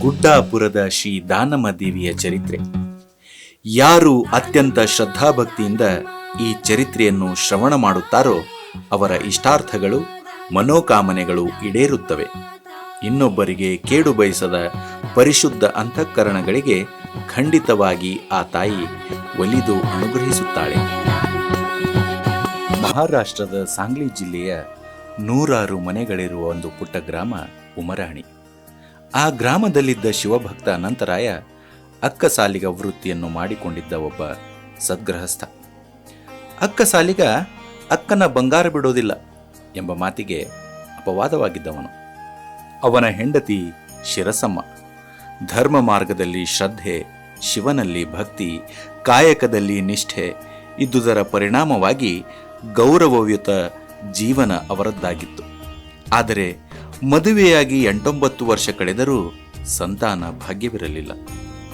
ಗುಡ್ಡಾಪುರದ ಶ್ರೀ ದಾನಮ್ಮ ದೇವಿಯ ಚರಿತ್ರೆ. ಯಾರು ಅತ್ಯಂತ ಶ್ರದ್ಧಾಭಕ್ತಿಯಿಂದ ಈ ಚರಿತ್ರೆಯನ್ನು ಶ್ರವಣ ಮಾಡುತ್ತಾರೋ ಅವರ ಇಷ್ಟಾರ್ಥಗಳು, ಮನೋಕಾಮನೆಗಳು ಈಡೇರುತ್ತವೆ. ಇನ್ನೊಬ್ಬರಿಗೆ ಕೇಡು ಬಯಸದ ಪರಿಶುದ್ಧ ಅಂತಃಕರಣಗಳಿಗೆ ಖಂಡಿತವಾಗಿ ಆ ತಾಯಿ ಒಲಿದು ಅನುಗ್ರಹಿಸುತ್ತಾಳೆ. ಮಹಾರಾಷ್ಟ್ರದ ಸಾಂಗ್ಲಿ ಜಿಲ್ಲೆಯ ನೂರಾರು ಮನೆಗಳಿರುವ ಒಂದು ಪುಟ್ಟ ಗ್ರಾಮ ಉಮರಾಣಿ. ಆ ಗ್ರಾಮದಲ್ಲಿದ್ದ ಶಿವಭಕ್ತ ಅನಂತರಾಯ ಅಕ್ಕಸಾಲಿಗ ವೃತ್ತಿಯನ್ನು ಮಾಡಿಕೊಂಡಿದ್ದ ಒಬ್ಬ ಸದ್ಗೃಹಸ್ಥ. ಅಕ್ಕಸಾಲಿಗ ಅಕ್ಕನ ಬಂಗಾರ ಬಿಡೋದಿಲ್ಲ ಎಂಬ ಮಾತಿಗೆ ಅಪವಾದವಾಗಿದ್ದವನು. ಅವನ ಹೆಂಡತಿ ಶಿರಸಮ್ಮ ಧರ್ಮ ಮಾರ್ಗದಲ್ಲಿ ಶ್ರದ್ಧೆ, ಶಿವನಲ್ಲಿ ಭಕ್ತಿ, ಕಾಯಕದಲ್ಲಿ ನಿಷ್ಠೆ ಇದ್ದುದರ ಪರಿಣಾಮವಾಗಿ ಗೌರವಯುತ ಜೀವನ ಅವರದ್ದಾಗಿತ್ತು. ಆದರೆ ಮದುವೆಯಾಗಿ ಎಂಟೊಂಬತ್ತು ವರ್ಷ ಕಳೆದರೂ ಸಂತಾನ ಭಾಗ್ಯವಿರಲಿಲ್ಲ.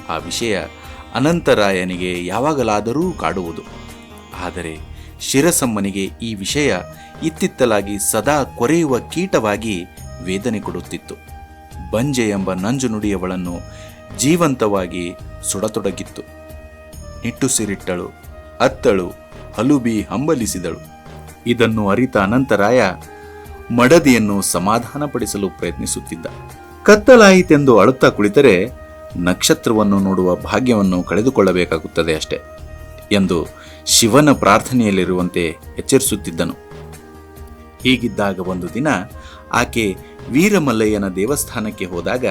ಆ ವಿಷಯ ಅನಂತರಾಯನಿಗೆ ಯಾವಾಗಲಾದರೂ ಕಾಡುವುದು. ಆದರೆ ಶಿರಸಮ್ಮನಿಗೆ ಈ ವಿಷಯ ಇತ್ತಿತ್ತಲಾಗಿ ಸದಾ ಕೊರೆಯುವ ಕೀಟವಾಗಿ ವೇದನೆ ಕೊಡುತ್ತಿತ್ತು. ಬಂಜೆ ಎಂಬ ನಂಜು ನುಡಿಯವಳನ್ನು ಜೀವಂತವಾಗಿ ಸುಡತೊಡಗಿತ್ತು. ನಿಟ್ಟುಸಿರಿಟ್ಟಳು ಅತ್ತಳು ಹಲುಬಿ ಹಂಬಲಿಸಿದಳು. ಇದನ್ನು ಅರಿತ ಅನಂತರಾಯ ಮಡದಿಯನ್ನು ಸಮಾಧಾನಪಡಿಸಲು ಪ್ರಯತ್ನಿಸುತ್ತಿದ್ದ. ಕತ್ತಲಾಯಿತೆಂದು ಅಳುತ್ತಾ ಕುಳಿತರೆ ನಕ್ಷತ್ರವನ್ನು ನೋಡುವ ಭಾಗ್ಯವನ್ನು ಕಳೆದುಕೊಳ್ಳಬೇಕಾಗುತ್ತದೆ ಅಷ್ಟೆ ಎಂದು ಶಿವನ ಪ್ರಾರ್ಥನೆಯಲ್ಲಿರುವಂತೆ ಎಚ್ಚರಿಸುತ್ತಿದ್ದನು. ಹೀಗಿದ್ದಾಗ ಒಂದು ದಿನ ಆಕೆ ವೀರಮಲ್ಲಯ್ಯನ ದೇವಸ್ಥಾನಕ್ಕೆ ಹೋದಾಗ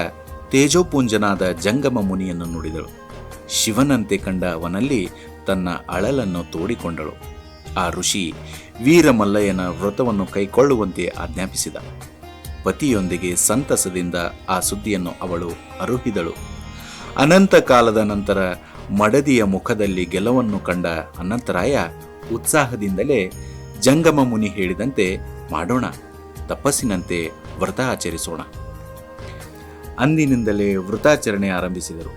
ತೇಜೋಪುಂಜನಾದ ಜಂಗಮ ಮುನಿಯನ್ನು ನೋಡಿದಳು. ಶಿವನಂತೆ ಕಂಡ ಅವನಲ್ಲಿ ತನ್ನ ಅಳಲನ್ನು ತೋಡಿಕೊಂಡಳು. ಆ ಋಷಿ ವೀರಮಲ್ಲಯ್ಯನ ವ್ರತವನ್ನು ಕೈಕೊಳ್ಳುವಂತೆ ಆಜ್ಞಾಪಿಸಿದ. ಪತಿಯೊಂದಿಗೆ ಸಂತಸದಿಂದ ಆ ಸುದ್ದಿಯನ್ನು ಅವಳು ಅರುಹಿದಳು. ಅನಂತ ಕಾಲದ ನಂತರ ಮಡದಿಯ ಮುಖದಲ್ಲಿ ಗೆಲವನ್ನು ಕಂಡ ಅನಂತರಾಯ ಉತ್ಸಾಹದಿಂದಲೇ ಜಂಗಮ ಮುನಿ ಹೇಳಿದಂತೆ ಮಾಡೋಣ, ತಪಸ್ಸಿನಂತೆ ವ್ರತ ಆಚರಿಸೋಣ. ಅಂದಿನಿಂದಲೇ ವ್ರತಾಚರಣೆ ಆರಂಭಿಸಿದರು.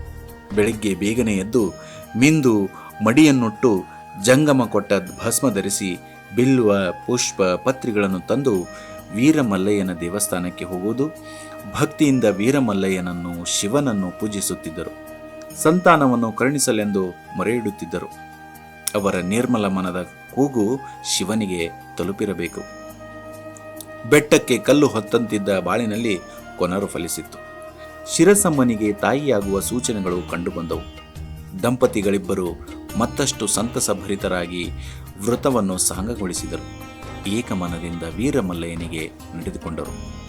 ಬೆಳಗ್ಗೆ ಬೇಗನೆ ಎದ್ದು ಮಿಂದು ಮಡಿಯನ್ನುಟ್ಟು ಜಂಗಮ ಕೊಟ್ಟ ಭಸ್ಮ ಧರಿಸಿ ಬಿಲ್ವ ಪುಷ್ಪ ಪತ್ರಿಗಳನ್ನು ತಂದು ವೀರಮಲ್ಲಯ್ಯನ ದೇವಸ್ಥಾನಕ್ಕೆ ಹೋಗುವುದು. ಭಕ್ತಿಯಿಂದ ವೀರಮಲ್ಲಯ್ಯನನ್ನು, ಶಿವನನ್ನು ಪೂಜಿಸುತ್ತಿದ್ದರು. ಸಂತಾನವನ್ನು ಕರುಣಿಸಲೆಂದು ಮೊರೆಯಿಡುತ್ತಿದ್ದರು. ಅವರ ನಿರ್ಮಲ ಮನದ ಕೂಗು ಶಿವನಿಗೆ ತಲುಪಿರಬೇಕು. ಬೆಟ್ಟಕ್ಕೆ ಕಲ್ಲು ಹೊತ್ತಂತಿದ್ದ ಬಾಳಿನಲ್ಲಿ ಕೊನರು ಫಲಿಸಿತ್ತು. ಶಿರಸಮ್ಮನಿಗೆ ತಾಯಿಯಾಗುವ ಸೂಚನೆಗಳು ಕಂಡುಬಂದವು. ದಂಪತಿಗಳಿಬ್ಬರು ಮತ್ತಷ್ಟು ಸಂತಸಭರಿತರಾಗಿ ವೃತವನ್ನು ಸಾಂಗಗೊಳಿಸಿದರು. ಏಕಮನದಿಂದ ವೀರಮಲ್ಲಯ್ಯನಿಗೆ ನಡೆದುಕೊಂಡರು.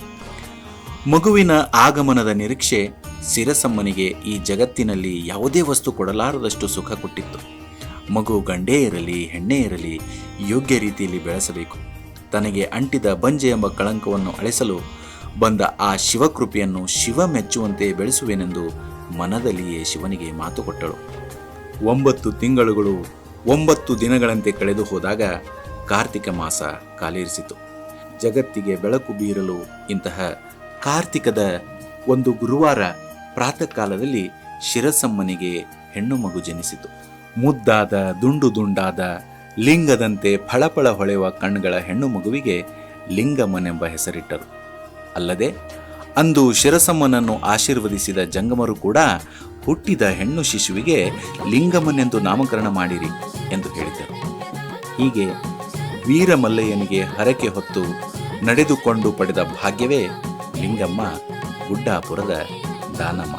ಮಗುವಿನ ಆಗಮನದ ನಿರೀಕ್ಷೆ ಸಿರಸಮ್ಮನಿಗೆ ಈ ಜಗತ್ತಿನಲ್ಲಿ ಯಾವುದೇ ವಸ್ತು ಕೊಡಲಾರದಷ್ಟು ಸುಖ ಕೊಟ್ಟಿತ್ತು. ಮಗು ಗಂಡೇ ಇರಲಿ, ಹೆಣ್ಣೇ ಇರಲಿ, ಯೋಗ್ಯ ರೀತಿಯಲ್ಲಿ ಬೆಳೆಸಬೇಕು. ತನಗೆ ಅಂಟಿದ ಬಂಜೆ ಎಂಬ ಕಳಂಕವನ್ನು ಅಳಿಸಲು ಬಂದ ಆ ಶಿವಕೃಪೆಯನ್ನು ಶಿವ ಮೆಚ್ಚುವಂತೆ ಬೆಳೆಸುವೆನೆಂದು ಮನದಲ್ಲಿಯೇ ಶಿವನಿಗೆ ಮಾತು ಕೊಟ್ಟಳು. ಒಂಬತ್ತು ತಿಂಗಳುಗಳು ಒಂಬತ್ತು ದಿನಗಳಂತೆ ಕಳೆದು ಹೋದಾಗ ಕಾರ್ತಿಕ ಮಾಸ ಕಾಲೇರಿಸಿತು. ಜಗತ್ತಿಗೆ ಬೆಳಕು ಬೀರಲು ಇಂತಹ ಕಾರ್ತಿಕದ ಒಂದು ಗುರುವಾರ ಪ್ರಾತಃ ಕಾಲದಲ್ಲಿ ಶಿರಸಮ್ಮನಿಗೆ ಹೆಣ್ಣು ಮಗು ಜನಿಸಿತು. ಮುದ್ದಾದ, ದುಂಡು ದುಂಡಾದ, ಲಿಂಗದಂತೆ ಫಳಫಳ ಹೊಳೆಯುವ ಕಣ್ಗಳ ಹೆಣ್ಣು ಮಗುವಿಗೆ ಲಿಂಗಮ್ಮನೆಂಬ ಹೆಸರಿಟ್ಟರು. ಅಲ್ಲದೆ, ಅಂದು ಶಿರಸಮ್ಮನನ್ನು ಆಶೀರ್ವದಿಸಿದ ಜಂಗಮರು ಕೂಡ ಹುಟ್ಟಿದ ಹೆಣ್ಣು ಶಿಶುವಿಗೆ ಲಿಂಗಮ್ಮನೆಂದು ನಾಮಕರಣ ಮಾಡಿರಿ ಎಂದು ಹೇಳಿದರು ಹೀಗೆ ವೀರಮಲ್ಲಯ್ಯನಿಗೆ ಹರಕೆ ಹೊತ್ತು ನಡೆದುಕೊಂಡು ಪಡೆದ ಭಾಗ್ಯವೇ ಲಿಂಗಮ್ಮ ಗುಡ್ಡಾಪುರದ ದಾನಮ್ಮ.